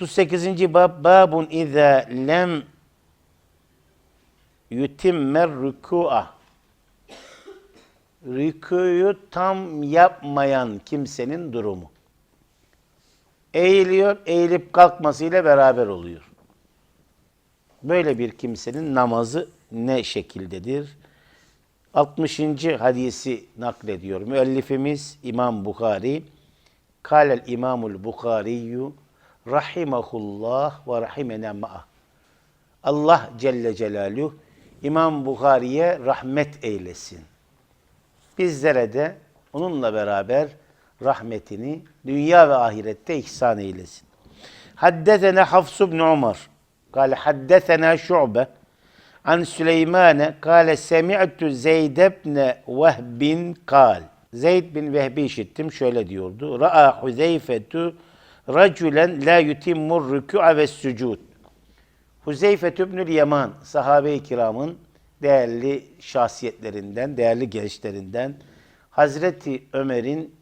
38. bab babun iza lem yutimmer rükû'a Rükûyu tam yapmayan kimsenin durumu. Eğiliyor, eğilip kalkmasıyla beraber oluyor. Böyle bir kimsenin namazı ne şekildedir? 60. hadisi naklediyor. Müellifimiz İmam Bukhari. Kâlel İmamul Bukhariyyü Rahimahullah ve rahimene ma'a. Allah Celle Celaluhu İmam Bukhari'ye rahmet eylesin. Bizlere de onunla beraber rahmetini dünya ve ahirette ihsan eylesin. Haddetene Hafs ibn Umar. Kale haddetena Şu'be. An Süleymane kale semi'tu Zeyd ibn Vehbin kal. Zeyd bin Vehbi işittim şöyle diyordu. Ra'a Huzeyfetu raculen la yutimmur rükû'a ve sucud. Huzeyfet ibnül Yaman sahabe-i kiramın değerli şahsiyetlerinden, değerli gençlerinden Hazreti Ömer'in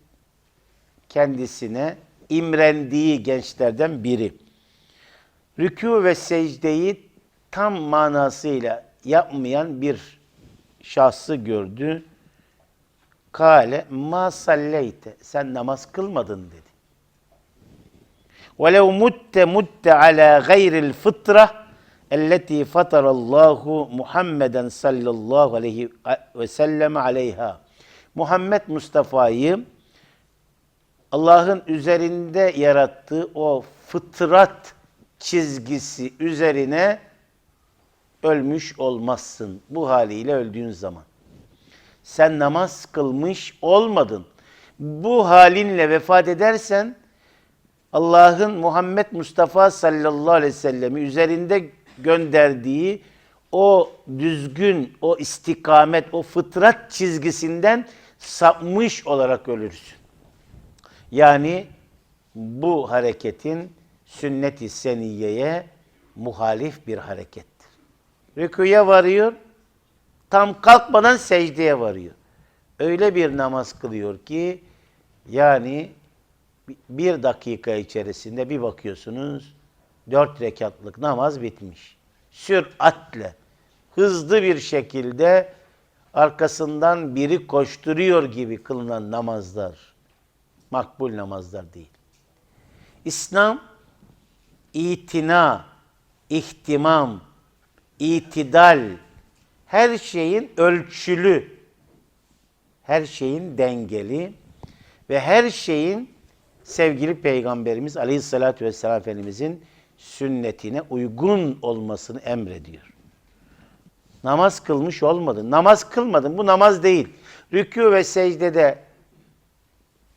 kendisine imrendiği gençlerden biri. Rükû ve secdeyi tam manasıyla yapmayan bir şahsı gördü. Kale ma salleyte. Sen namaz kılmadın dedi. وَلَوْ مُتَّ مُتَّ عَلَى غَيْرِ الْفِطْرَةِ اَلَّتِي فَطَرَ اللّٰهُ مُحَمَّدًا sallallahu aleyhi ve sellem aleyha. Muhammed Mustafa'yı Allah'ın üzerinde yarattığı o fıtrat çizgisi üzerine ölmüş olmazsın. Bu haliyle öldüğün zaman. Sen namaz kılmış olmadın. Bu halinle vefat edersen Allah'ın Muhammed Mustafa sallallahu aleyhi ve sellemi üzerinde gönderdiği o düzgün, o istikamet, o fıtrat çizgisinden sapmış olarak ölürsün. Yani bu hareketin sünnet-i seniyeye muhalif bir harekettir. Rüküye varıyor, tam kalkmadan secdeye varıyor. Öyle bir namaz kılıyor ki yani bir dakika içerisinde bir bakıyorsunuz dört rekatlık namaz bitmiş. Süratle, hızlı bir şekilde arkasından biri koşturuyor gibi kılınan namazlar makbul namazlar değil. İslam itina, ihtimam, itidal, her şeyin ölçülü, her şeyin dengeli ve her şeyin sevgili Peygamberimiz Aleyhisselatü Vesselam Efendimizin sünnetine uygun olmasını emrediyor. Namaz kılmış olmadın. Namaz kılmadın. Bu namaz değil. Rükû ve secdede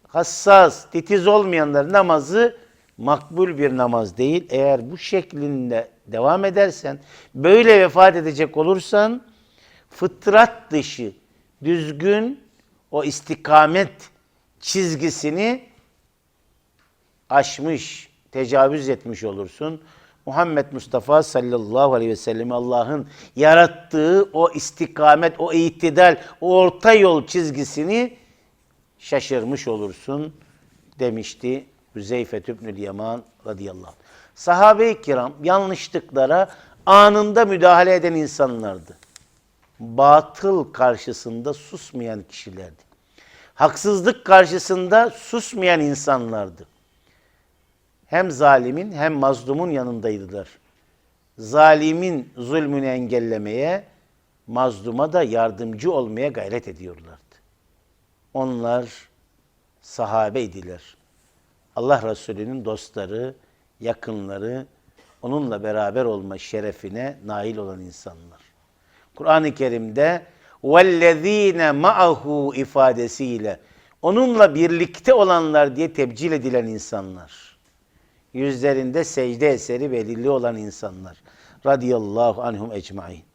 hassas, titiz olmayanların namazı makbul bir namaz değil. Eğer bu şeklinde devam edersen, böyle vefat edecek olursan, fıtrat dışı, düzgün o istikamet çizgisini aşmış, tecavüz etmiş olursun. Muhammed Mustafa sallallahu aleyhi ve sellem Allah'ın yarattığı o istikamet, o itidal, o orta yol çizgisini şaşırmış olursun demişti Hüzeyfe Tübnül Yaman radıyallahu anh. Sahabe-i kiram yanlışlıklara anında müdahale eden insanlardı. Batıl karşısında susmayan kişilerdi. Haksızlık karşısında susmayan insanlardı hem zalimin hem mazlumun yanındaydılar. Zalimin zulmünü engellemeye, mazluma da yardımcı olmaya gayret ediyorlardı. Onlar sahabeydiler. Allah Resulü'nün dostları, yakınları, onunla beraber olma şerefine nail olan insanlar. Kur'an-ı Kerim'de vellezine ma'ahu ifadesiyle onunla birlikte olanlar diye tebcil edilen insanlar. Yüzlerinde secde eseri belirli olan insanlar. Radiyallahu anhum ecmain.